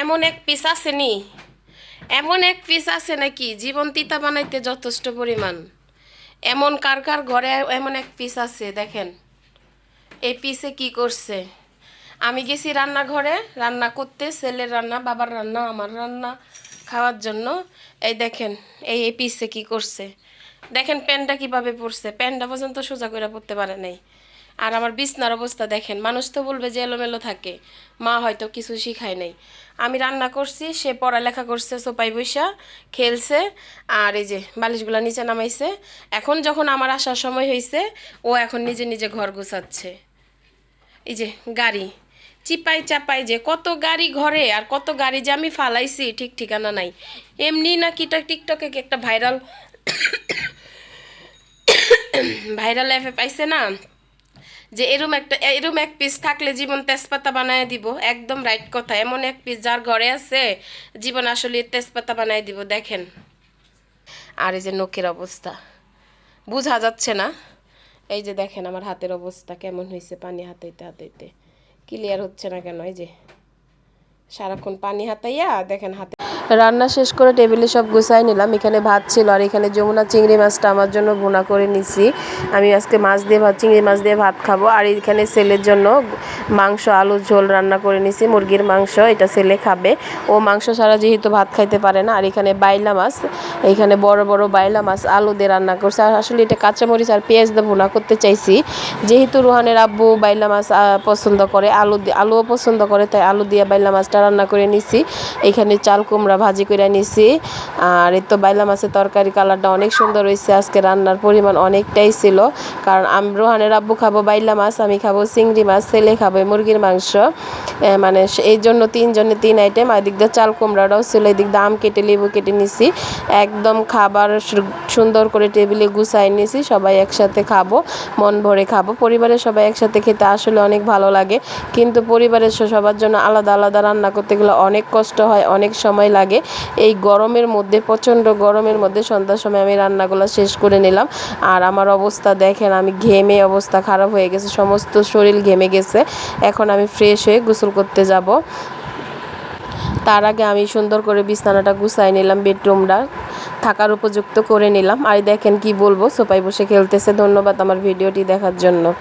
এমন এক পিস আছে নি? এমন এক পিস আছে নাকি? জীবন তিতা বানাইতে যথেষ্ট পরিমাণ। এমন কার কার ঘরে এমন এক পিস আছে, দেখেন। এই পিসে কি করছে? আমি গেছি রান্নাঘরে, রান্না করতে, ছেলের রান্না, বাবার রান্না, আমার রান্না খাওয়ার জন্য। এই দেখেন, এই এই পিসে কি করছে? দেখেন প্যান্টটা কীভাবে পড়ছে? প্যান্টটা পর্যন্ত সোজা করে পড়তে পারে নাই। আর আমার বিছনার অবস্থা দেখেন, মানুষ তো বলবে যে এলোমেলো থাকে, মা হয়তো কিছু শিখায় নাই। আমি রান্না করছি, সে পড়ালেখা করছে সোপাই বৈশা, খেলছে, আর এই যে বালিশগুলো নিচে নামাইছে। এখন যখন আমার আসার সময় হয়েছে ও এখন নিজে নিজে ঘর গুছাচ্ছে। এই যে গাড়ি, চিপাই চাপাই যে কত গাড়ি ঘরে আর কত গাড়ি যে আমি ফালাইছি, ঠিক ঠিকানা নাই। এমনি না কিটা টিকটকে কি একটা ভাইরাল ভাইরাল অ্যাপে পাইছে না? যে এরম একটা, এরম এক পিস থাকলে জীবন তেজপাতা বানায় দিব, একদম রাইট কথা। এমন এক পিস যার ঘরে আছে, জীবন আসলে তেজপাতা বানায় দিব, দেখেন। আর এই যে নখের অবস্থা, বুঝা যাচ্ছে না? এই যে দেখেন আমার হাতের অবস্থা, কেমন হয়েছে পানি হাতাইতে হাতাইতে। ক্লিয়ার হচ্ছে না কেন? এই যে, সারাক্ষণ পানি হাতাইয়া, দেখেন হাতে রান্না শেষ করে টেবিলে সব গুছাই নিলাম। এখানে ভাত ছিল আর এখানে যমুনা চিংড়ি মাছটা আমার জন্য বোনা করে নিছি। আমি আজকে মাছ দিয়ে ভাত, চিংড়ি মাছ দিয়ে ভাত খাব। আর এখানে ছেলের জন্য মাংস আলু ঝোল রান্না করে নিছি। মুরগির মাংস, এটা ছেলে খাবে। ও মাংস ছাড়া যেহেতু ভাত খাইতে পারে না, আর এখানে বাইলা মাছ, এখানে বড় বড় বাইলা মাছ আলু দিয়ে রান্না করছে। আর আসলে এটা কাঁচামরিচ আর পেঁয়াজ দিয়ে ভুনা করতে চাইছি। যেহেতু রোহানের আব্বু বাইলা মাছ পছন্দ করে, আলু আলুও পছন্দ করে, তাই আলু দিয়ে বাইলা মাছটা রান্না করে নিছি। এখানে চাল কুমড়া ভাজি করে নিছি। আর এই তো বাইলা মাছের তরকারি কালারটা অনেক সুন্দর হয়েছে আজকে রান্নার পরিমাণ অনেকটাই ছিল। কারণ আমি রোহানের আব্বু খাব বাইলা মাছ, আমি খাব চিংড়ি মাছ, ছেলে খাব মুরগির মাংস। মানে এই জন্য তিনজনে তিন আইটেম আর এদিক দিয়ে চাল কুমড়াটাও ছিল। এদিক দিয়ে আম কেটে, লেবু কেটে নিছি। একদম খাবার সুন্দর করে টেবিলে গুছাই নিছি। সবাই একসাথে খাব, মন ভরে খাব। পরিবারের সবাই একসাথে খেতে আসলে অনেক ভালো লাগে। কিন্তু পরিবারের সবার জন্য আলাদা আলাদা রান্না করতে গেলে অনেক কষ্ট হয়, অনেক সময় লাগে। এই গরমের মধ্যে, প্রচণ্ড গরমের মধ্যে সন্ধ্যার সময় আমি রান্নাগুলো শেষ করে নিলাম। আর আমার অবস্থা দেখেন, আমি ঘেমে অবস্থা খারাপ হয়ে গেছে, সমস্ত শরীর ঘেমে গেছে। এখন আমি ফ্রেশ হয়ে গোসল করতে যাব। তার আগে আমি সুন্দর করে বিছানাটা গুছাই নিলাম, বেডরুমটা থাকার উপযুক্ত করে নিলাম। আর দেখেন কি বলব, সোপাই বসে খেলতেছে। ধন্যবাদ আমার ভিডিওটি দেখার জন্য।